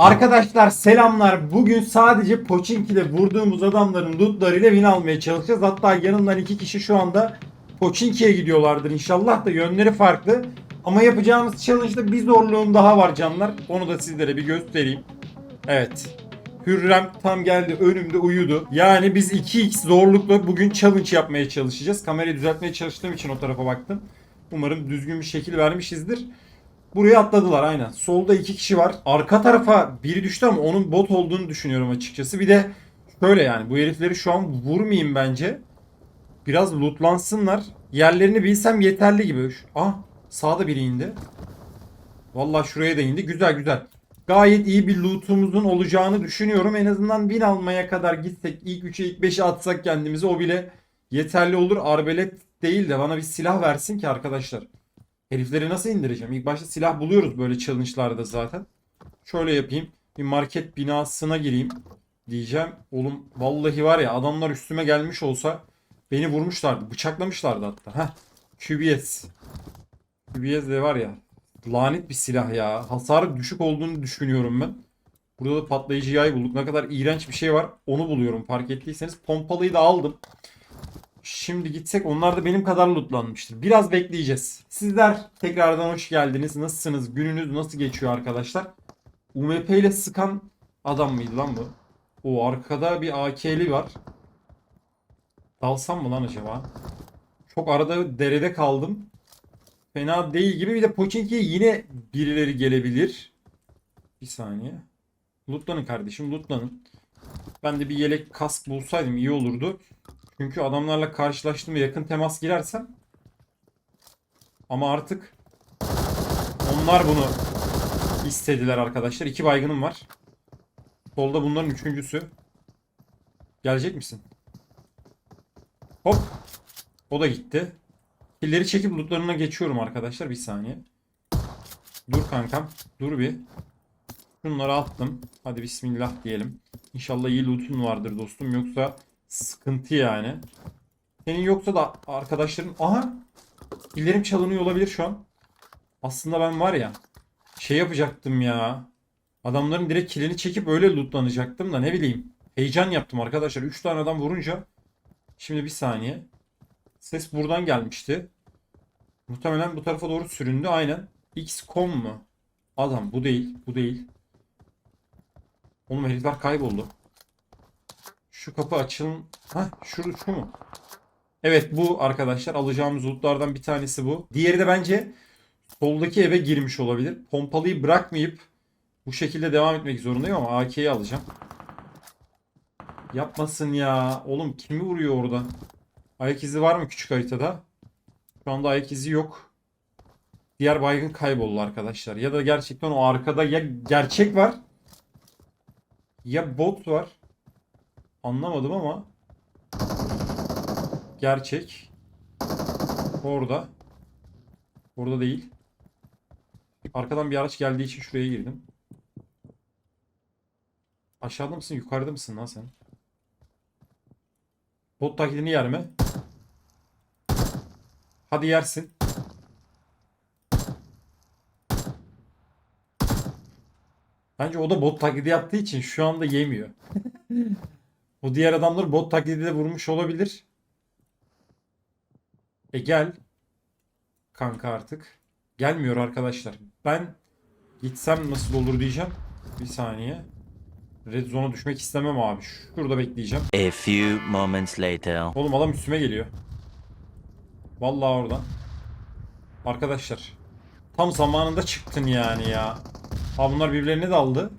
Arkadaşlar selamlar. Bugün sadece Pochinki'de vurduğumuz adamların lootlarıyla win almaya çalışacağız. Hatta yanımdan iki kişi şu anda Pochinki'ye gidiyorlardır inşallah da yönleri farklı. Ama yapacağımız challenge'da bir zorluğum daha var canlar. Onu da sizlere bir göstereyim. Evet. Hürrem tam geldi önümde uyudu. Yani biz 2x zorlukla bugün challenge yapmaya çalışacağız. Kamerayı düzeltmeye çalıştığım için o tarafa baktım. Umarım düzgün bir şekil vermişizdir. Buraya atladılar aynen. Solda iki kişi var. Arka tarafa biri düştü ama onun bot olduğunu düşünüyorum açıkçası. Bir de şöyle yani bu herifleri şu an vurmayayım bence. Biraz lootlansınlar. Yerlerini bilsem yeterli gibi. Ah sağda biri indi. Vallahi şuraya da indi. Güzel güzel. Gayet iyi bir lootumuzun olacağını düşünüyorum. En azından bin almaya kadar gitsek ilk 3'e ilk 5'e atsak kendimizi o bile yeterli olur. Arbelet değil de bana bir silah versin ki arkadaşlar. Herifleri nasıl indireceğim? İlk başta silah buluyoruz böyle challenge'larda zaten. Şöyle yapayım. Bir market binasına gireyim diyeceğim. Oğlum vallahi var ya adamlar üstüme gelmiş olsa beni vurmuşlardı. Bıçaklamışlardı hatta. Heh. QBS. QBS de var ya lanet bir silah ya. Hasarı düşük olduğunu düşünüyorum ben. Burada da patlayıcı yay bulduk. Ne kadar iğrenç bir şey var onu buluyorum fark ettiyseniz. Pompalıyı da aldım. Şimdi gitsek onlar da benim kadar lootlanmıştır. Biraz bekleyeceğiz. Sizler tekrardan hoş geldiniz. Nasılsınız? Gününüz nasıl geçiyor arkadaşlar? UMP ile sıkan adam mıydı lan bu? O arkada bir AK'li var. Dalsam mı lan acaba? Çok arada derede kaldım. Fena değil gibi. Bir de Pochinki'ye yine birileri gelebilir. Bir saniye. Lootlanın kardeşim lootlanın. Ben de bir yelek kask bulsaydım iyi olurdu. Çünkü adamlarla karşılaştım ve yakın temas girersem ama artık onlar bunu istediler arkadaşlar. İki baygınım var. Solda bunların üçüncüsü. Gelecek misin? Hop. O da gitti. Killeri çekip lootlarına geçiyorum arkadaşlar. Bir saniye. Dur kankam. Dur bir. Şunları attım. Hadi bismillah diyelim. İnşallah iyi lootun vardır dostum. Yoksa sıkıntı yani. Senin yoksa da arkadaşların... Aha! Killerim çalınıyor olabilir şu an. Aslında ben var ya şey yapacaktım ya. Adamların direkt kilini çekip öyle lootlanacaktım da ne bileyim. Heyecan yaptım arkadaşlar. 3 tane adam vurunca. Şimdi bir saniye. Ses buradan gelmişti. Muhtemelen bu tarafa doğru süründü. Aynen. XCOM mu? Adam bu değil. Bu değil. Oğlum herifler kayboldu. Şu kapı açılın. Hah şu, şu mu? Evet bu arkadaşlar alacağımız lootlardan bir tanesi bu. Diğeri de bence soldaki eve girmiş olabilir. Pompalıyı bırakmayıp bu şekilde devam etmek zorundayım ama AK'yi alacağım. Yapmasın ya. Oğlum kimi vuruyor orada? Ayak izi var mı küçük haritada? Şu anda ayak izi yok. Diğer baygın kayboldu arkadaşlar. Ya da gerçekten o arkada ya gerçek var ya bot var. Anlamadım ama gerçek. Orada. Orada değil. Arkadan bir araç geldiği için şuraya girdim. Aşağıda mısın? Yukarıda mısın lan sen? Bot taklidini yer mi? Hadi yersin. Bence o da bot taklidi yaptığı için şu anda yemiyor. o diğer adamlar bot taklidi de vurmuş olabilir. E gel. Kanka artık. Gelmiyor arkadaşlar. Ben gitsem nasıl olur diyeceğim. Bir saniye. Red zone'a düşmek istemem abi. Şurada bekleyeceğim. A few moments later. Oğlum adam üstüme geliyor. Vallahi oradan. Arkadaşlar. Tam zamanında çıktın yani ya. Ha bunlar birbirlerine daldı.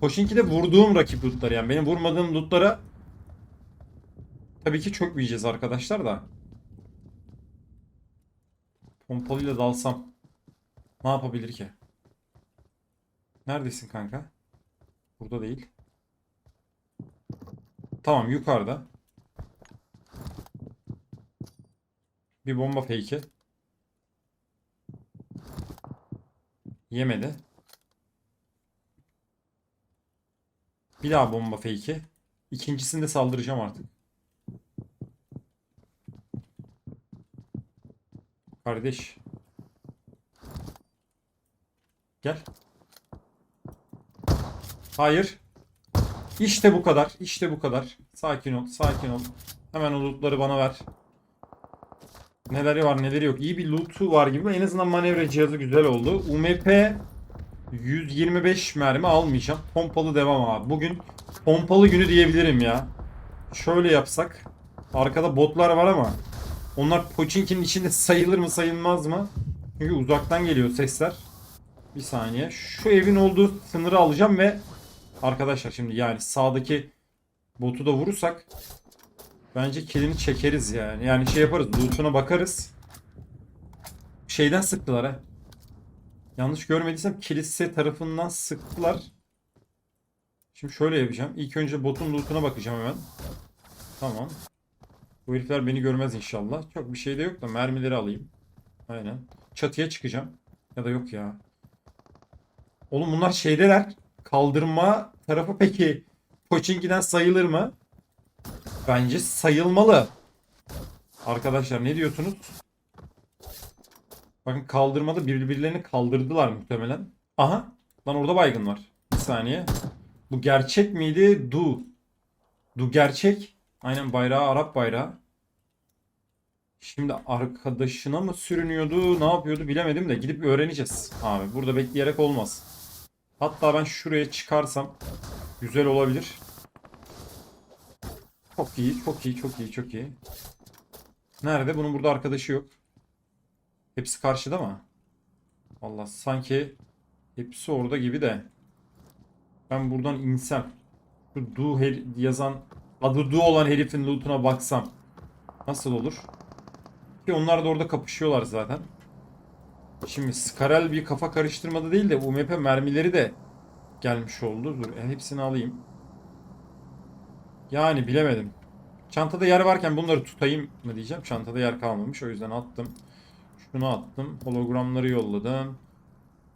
Koşinki'de vurduğum rakip lootları yani. Benim vurmadığım lootlara tabii ki çökmeyeceğiz arkadaşlar da. Pompalıyla dalsam ne yapabilir ki? Neredesin kanka? Burada değil. Tamam yukarıda. Bir bomba fake'i. Yemedi. Bir daha bomba fake'i. İkincisinde saldıracağım artık. Kardeş. Gel. Hayır. İşte bu kadar. İşte bu kadar. Sakin ol. Sakin ol. Hemen o lootları bana ver. Neleri var neleri yok. İyi bir loot'u var gibi. En azından manevra cihazı güzel oldu. UMP 125 mermi almayacağım. Pompalı devam abi. Bugün pompalı günü diyebilirim ya. Şöyle yapsak. Arkada botlar var ama onlar Pochinki'nin içinde sayılır mı sayılmaz mı? Çünkü uzaktan geliyor sesler. Bir saniye. Şu evin olduğu sınırı alacağım ve arkadaşlar şimdi yani sağdaki botu da vurursak bence kilini çekeriz yani. Yani şey yaparız. Loot'una bakarız. Şeyden sıktılar ha. Yanlış görmediysem kilise tarafından sıktılar. Şimdi şöyle yapacağım. İlk önce botun loot'una bakacağım hemen. Tamam. Bu herifler beni görmez inşallah. Çok bir şey de yok da mermileri alayım. Aynen. Çatıya çıkacağım. Ya da yok ya. Oğlum bunlar şeydeler. Kaldırma tarafı peki Pochinki'den sayılır mı? Bence sayılmalı. Arkadaşlar ne diyorsunuz? Bakın kaldırmada birbirlerini kaldırdılar muhtemelen. Aha. Lan orada baygın var. Bir saniye. Bu gerçek miydi? Du. Du gerçek. Aynen bayrağı Arap bayrağı. Şimdi arkadaşına mı sürünüyordu, ne yapıyordu bilemedim de gidip öğreneceğiz. Abi burada bekleyerek olmaz. Hatta ben şuraya çıkarsam güzel olabilir. Çok iyi, çok iyi, çok iyi, çok iyi. Nerede? Bunun burada arkadaşı yok. Hepsi karşıda mı? Allah sanki hepsi orada gibi de. Ben buradan insem. Şu her- yazan adı Du olan herifin lootuna baksam. Nasıl olur? Ki onlar da orada kapışıyorlar zaten. Şimdi Skarel bir kafa karıştırmada değil de UMP mermileri de gelmiş oldu. Dur hepsini alayım. Yani bilemedim. Çantada yer varken bunları tutayım mı diyeceğim. Çantada yer kalmamış. O yüzden attım. Şunu attım. Hologramları yolladım.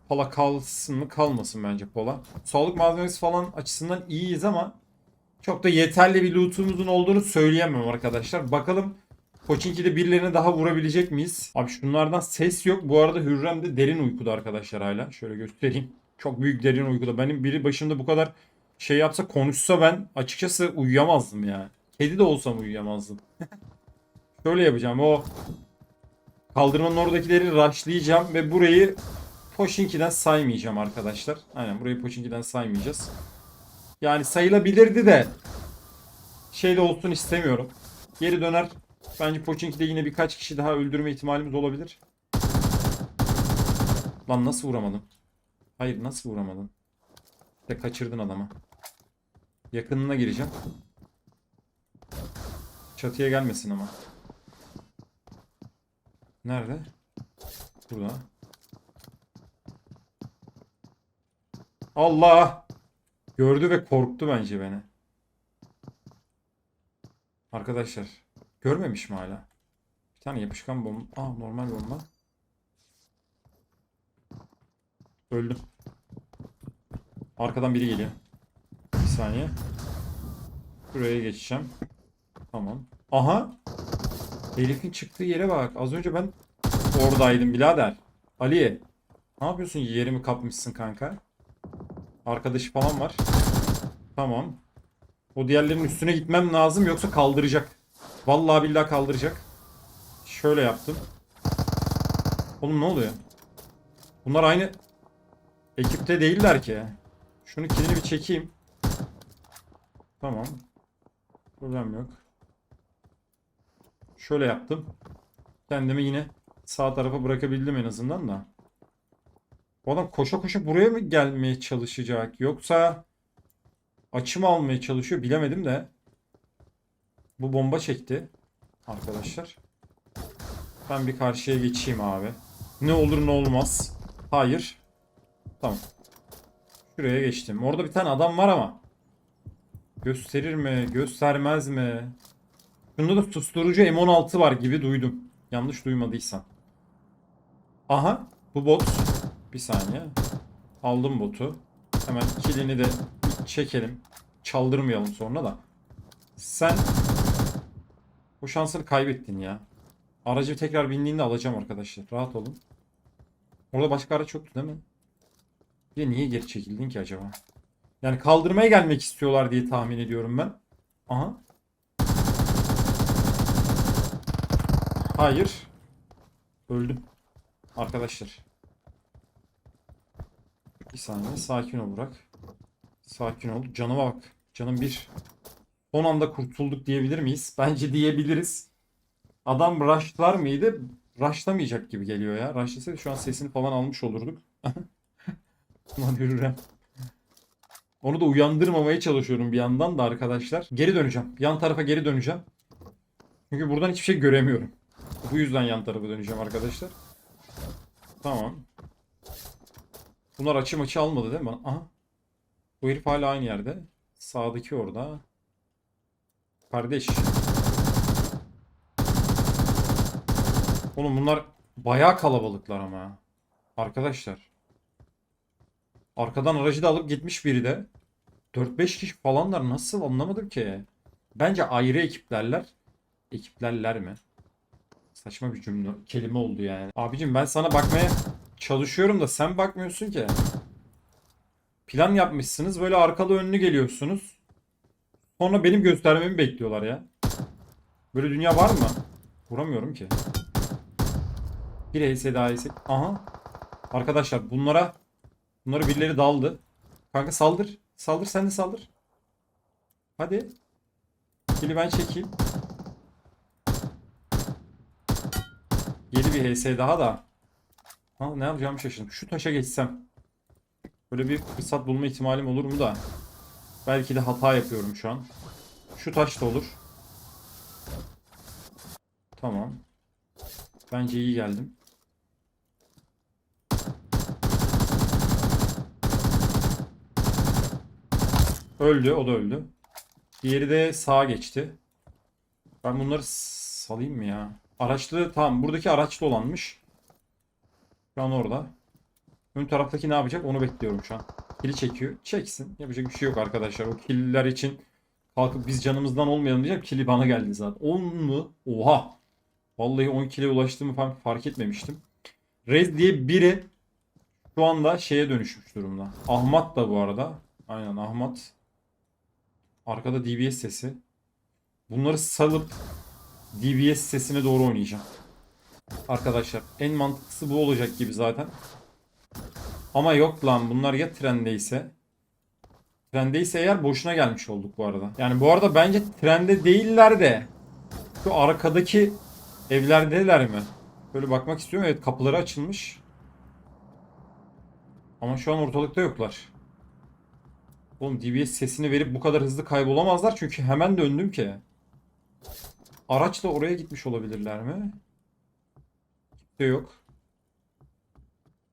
Pola kalsın mı kalmasın bence Pola. Sağlık malzemesi falan açısından iyiyiz ama çok da yeterli bir lootumuzun olduğunu söyleyemem arkadaşlar. Bakalım Pochinki'de birilerine daha vurabilecek miyiz? Abi şunlardan ses yok. Bu arada Hürrem de derin uykuda arkadaşlar hala. Şöyle göstereyim. Çok büyük derin uykuda. Benim biri başımda bu kadar şey yapsa konuşsa ben açıkçası uyuyamazdım ya. Kedi de olsam uyuyamazdım. Şöyle yapacağım. O kaldırmanın oradakileri rushlayacağım ve burayı Pochinki'den saymayacağım arkadaşlar. Aynen burayı Pochinki'den saymayacağız. Yani sayılabilirdi de şey de olsun istemiyorum. Geri döner. Bence Pochinki'de yine birkaç kişi daha öldürme ihtimalimiz olabilir. Lan nasıl vuramadın? Hayır nasıl vuramadın? İşte kaçırdın adamı. Yakınına gireceğim. Çatıya gelmesin ama. Nerede? Burada. Allah! Gördü ve korktu bence beni. Arkadaşlar. Görmemiş mi hala? Bir tane yapışkan bomba. Aa normal bomba. Öldüm. Arkadan biri geliyor. Bir saniye. Buraya geçeceğim. Tamam. Aha. Herifin çıktığı yere bak. Az önce ben oradaydım birader. Ali. Ne yapıyorsun? Yerimi kapmışsın kanka. Arkadaşı falan var. Tamam. O diğerlerinin üstüne gitmem lazım yoksa kaldıracak. Vallahi billahi kaldıracak. Şöyle yaptım. Oğlum ne oluyor? Bunlar aynı ekipte değiller ki. Şunu kilini bir çekeyim. Tamam. Problem yok. Şöyle yaptım. Kendimi yine sağ tarafa bırakabildim en azından da. Bu adam koşa koşa buraya mı gelmeye çalışacak? Yoksa açımı almaya çalışıyor bilemedim de. Bu bomba çekti. Arkadaşlar. Ben bir karşıya geçeyim abi. Ne olur ne olmaz. Hayır. Tamam. Şuraya geçtim. Orada bir tane adam var ama. Gösterir mi? Göstermez mi? Bunda da susturucu M16 var gibi duydum. Yanlış duymadıysam. Aha. Bu bot. Bir saniye. Aldım botu. Hemen kilini de çekelim. Çaldırmayalım sonra da. Sen bu şansını kaybettin ya. Aracı tekrar bindiğinde alacağım arkadaşlar. Rahat olun. Orada başka araç yoktu değil mi? Ya niye geri çekildin ki acaba? Yani kaldırmaya gelmek istiyorlar diye tahmin ediyorum ben. Aha. Hayır. Öldüm. Arkadaşlar. Bir saniye sakin ol Burak. Sakin ol. Canıma bak. Canım bir. Son anda kurtulduk diyebilir miyiz? Bence diyebiliriz. Adam rushlar mıydı? Rushlamayacak gibi geliyor ya. Rushlasaydı şu an sesini falan almış olurduk. Ulan Hürrem. Onu da uyandırmamaya çalışıyorum bir yandan da arkadaşlar. Geri döneceğim. Yan tarafa geri döneceğim. Çünkü buradan hiçbir şey göremiyorum. Bu yüzden yan tarafa döneceğim arkadaşlar. Tamam. Bunlar açı maçı almadı değil mi? Aha. Bu herif hala aynı yerde. Sağdaki orada. Kardeş. Oğlum bunlar bayağı kalabalıklar ama. Arkadaşlar. Arkadan aracı da alıp gitmiş biri de. 4-5 kişi falanlar nasıl anlamadım ki. Bence ayrı ekiplerler. Ekiplerler mi? Saçma bir cümle, kelime oldu yani. Abicim ben sana bakmaya çalışıyorum da sen bakmıyorsun ki. Plan yapmışsınız böyle arkalı önlü geliyorsunuz. Sonra benim göstermemi bekliyorlar ya. Böyle dünya var mı? Vuramıyorum ki. Bir HS daha HS. Aha. Arkadaşlar bunlara bunlara birileri daldı. Kanka saldır. Saldır sen de saldır. Hadi. Kili ben çekeyim. Yeni bir HS daha da. Ha, ne yapacağımı şaşırdım. Şu taşa geçsem. Böyle bir fırsat bulma ihtimalim olur mu da. Belki de hata yapıyorum şu an. Şu taş da olur. Tamam. Bence iyi geldim. Öldü, o da öldü. Diğeri de sağa geçti. Ben bunları salayım mı ya? Araçlı tamam buradaki araçlı olanmış. Şu an orada. Ön taraftaki ne yapacak onu bekliyorum şu an. Kili çekiyor. Çeksin. Yapacak bir şey yok arkadaşlar. O killer için kalkıp biz canımızdan olmayalım diyeceğim. Kili bana geldi zaten. 10 mu? Oha. Vallahi 10 kile ulaştığımı falan fark etmemiştim. Rez diye biri şu anda şeye dönüşmüş durumda. Ahmet da bu arada. Aynen Ahmet. Arkada DBS sesi. Bunları salıp DBS sesine doğru oynayacağım. Arkadaşlar en mantıklısı bu olacak gibi zaten. Ama yok lan bunlar ya trendeyse. Trendeyse eğer boşuna gelmiş olduk bu arada. Yani bu arada bence trende değiller de şu arkadaki evlerdeler mi? Böyle bakmak istiyorum. Evet kapıları açılmış. Ama şu an ortalıkta yoklar. Oğlum DBS sesini verip bu kadar hızlı kaybolamazlar çünkü hemen döndüm ki. Araçla oraya gitmiş olabilirler mi? Kimse yok.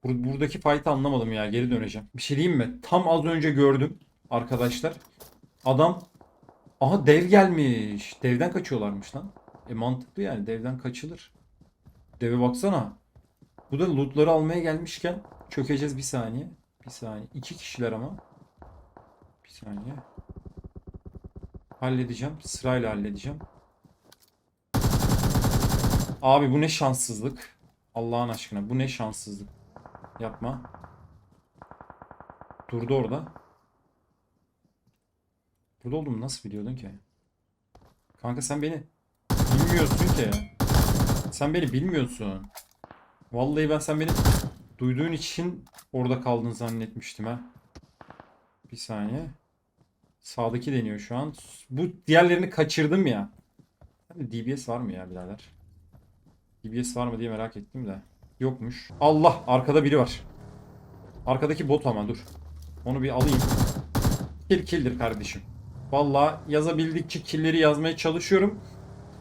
Bur- buradaki fight'ı anlamadım ya. Geri döneceğim. Bir şey diyeyim mi? Tam az önce gördüm arkadaşlar. Adam Aha dev gelmiş. Devden kaçıyorlarmış lan. E mantıklı yani. Devden kaçılır. Deve baksana. Bu da lootları almaya gelmişken çökeceğiz bir saniye. Bir saniye. İki kişiler ama. Bir saniye. Halledeceğim. Sırayla halledeceğim. Abi bu ne şanssızlık. Allah'ın aşkına bu ne şanssızlık. Yapma. Durdu orada. Burada olduğumu nasıl biliyordun ki? Kanka sen beni bilmiyorsun ki. Sen beni bilmiyorsun. Vallahi ben sen beni duyduğun için orada kaldın zannetmiştim ha. Bir saniye. Sağdaki deniyor şu an. Bu diğerlerini kaçırdım ya. DBS var mı ya birader? DBS var mı diye merak ettim de. Yokmuş. Allah arkada biri var. Arkadaki bot ama dur. Onu bir alayım. Kill killdir kardeşim. Valla yazabildikçe killleri yazmaya çalışıyorum.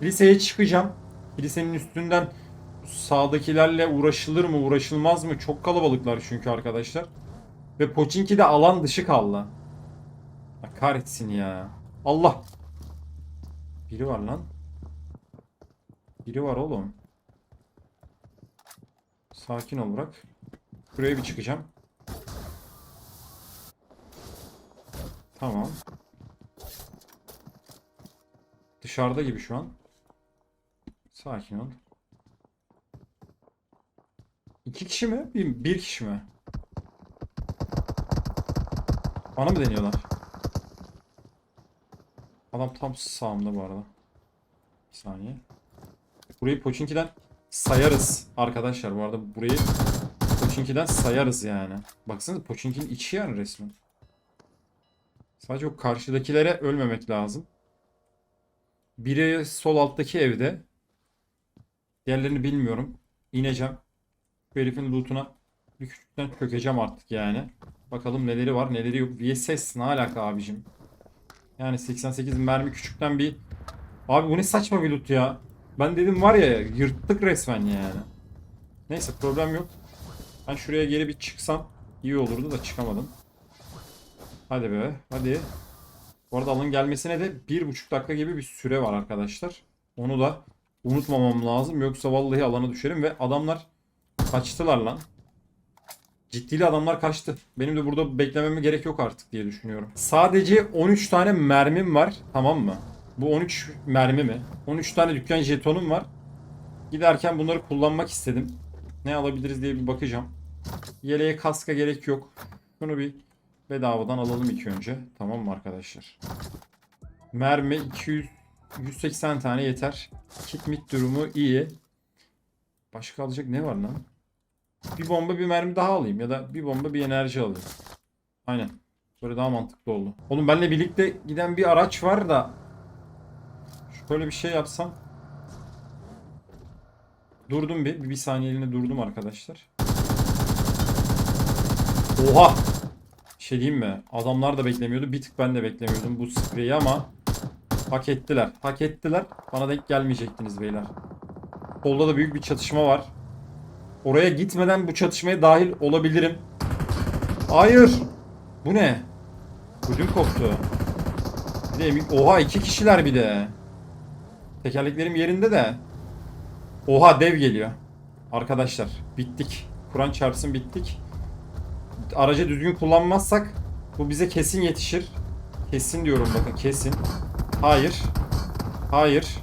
Liseye çıkacağım. Lisenin üstünden sağdakilerle uğraşılır mı uğraşılmaz mı? Çok kalabalıklar çünkü arkadaşlar. Ve Pochinki de alan dışı kaldı. Ya kahretsin ya. Allah. Biri var lan. Biri var oğlum. Sakin ol Burak. Buraya bir çıkacağım. Tamam. Dışarıda gibi şu an. Sakin ol. İki kişi mi? Bir, bir kişi mi? Bana mı deniyorlar? Adam tam sağımda bu arada. Bir saniye. Burayı Pochinki'den sayarız arkadaşlar. Bu arada burayı Pochinki'den sayarız yani. Baksanıza Pochinki'nin içi yani resmen. Sadece o karşıdakilere ölmemek lazım. Biri sol alttaki evde. Diğerlerini bilmiyorum. İneceğim. Bu herifin lootuna bir küçükten çökeceğim artık yani. Bakalım neleri var neleri yok. VSS ne alaka abicim? Yani 88 mermi küçükten bir... Abi bu ne saçma bir loot ya. Ben dedim var ya yırttık resmen yani. Neyse problem yok. Ben şuraya geri bir çıksam iyi olurdu da çıkamadım. Hadi be hadi. Bu arada alın gelmesine de bir buçuk dakika gibi bir süre var arkadaşlar. Onu da unutmamam lazım. Yoksa vallahi alana düşerim ve adamlar kaçtılar lan. Ciddili adamlar kaçtı. Benim de burada beklememe gerek yok artık diye düşünüyorum. Sadece 13 tane mermim var. Tamam mı? Bu 13 mermi mi? 13 tane dükkan jetonum var. Giderken bunları kullanmak istedim. Ne alabiliriz diye bir bakacağım. Yeleğe kaska gerek yok. Şunu bir bedavadan alalım ilk önce. Tamam mı arkadaşlar? Mermi 200 180 tane yeter. Kit mit durumu iyi. Başka alacak ne var lan? Bir bomba bir mermi daha alayım ya da bir bomba bir enerji alayım. Aynen. Böyle daha mantıklı oldu. Oğlum benimle birlikte giden bir araç var da şöyle bir şey yapsam. Durdum bir. Bir, saniyeliğine durdum arkadaşlar. Oha! Şey diyeyim mi? Adamlar da beklemiyordu. Bir tık ben de beklemiyordum bu spreyi ama hak ettiler. Hak ettiler. Bana denk gelmeyecektiniz beyler. Solda da büyük bir çatışma var. Oraya gitmeden bu çatışmaya dahil olabilirim. Hayır. Bu ne? Ödüm koptu. Bir de Oha iki kişiler bir de. Tekerleklerim yerinde de. Oha dev geliyor. Arkadaşlar bittik. Kur'an çarpsın bittik. Aracı düzgün kullanmazsak bu bize kesin yetişir. Kesin diyorum bakın kesin. Hayır. Hayır.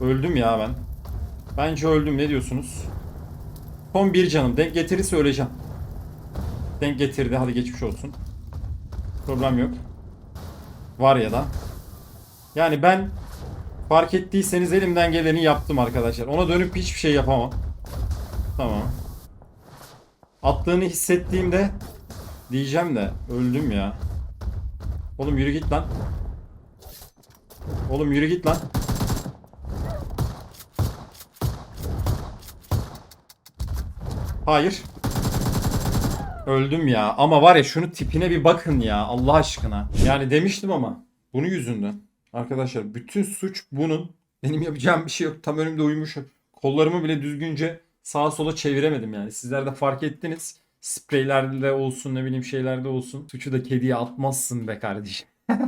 Öldüm ya ben. Bence öldüm ne diyorsunuz? Son bir canım. Denk getirirse öleceğim. Denk getirdi. Hadi geçmiş olsun. Problem yok. Var ya da. Yani ben fark ettiyseniz elimden geleni yaptım arkadaşlar. Ona dönüp hiçbir şey yapamam. Tamam. Attığını hissettiğimde diyeceğim de öldüm ya. Oğlum yürü git lan. Oğlum yürü git lan. Hayır. Öldüm ya. Ama var ya şunu tipine bir bakın ya Allah aşkına. Yani demiştim ama bunun yüzünden. Arkadaşlar bütün suç bunun. Benim yapacağım bir şey yok. Tam önümde uyumuşum. Kollarımı bile düzgünce sağa sola çeviremedim yani. Sizler de fark ettiniz. Spreylerde olsun ne bileyim şeylerde olsun. Suçu da kediye atmazsın be kardeşim.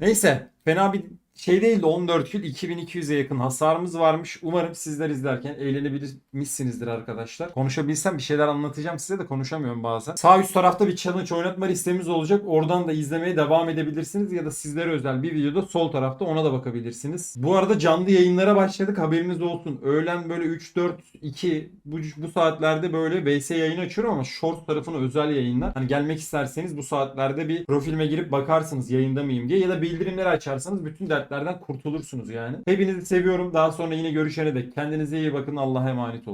Neyse fena bir şey değildi 14 kill 2200'e yakın hasarımız varmış. Umarım sizler izlerken eğlenebilmişsinizdir arkadaşlar. Konuşabilsem bir şeyler anlatacağım size de konuşamıyorum bazen. Sağ üst tarafta bir challenge oynatma listemiz olacak. Oradan da izlemeye devam edebilirsiniz ya da sizlere özel bir videoda sol tarafta ona da bakabilirsiniz. Bu arada canlı yayınlara başladık haberiniz olsun. Öğlen böyle 3 4 2 bu, bu saatlerde böyle VS yayın açıyorum ama short tarafına özel yayınlar. Hani gelmek isterseniz bu saatlerde bir profilime girip bakarsınız yayında mıyım diye ya da bildirimleri açarsanız bütün dertlerden kurtulursunuz yani. Hepinizi seviyorum. Daha sonra yine görüşene dek kendinize iyi bakın. Allah'a emanet olun.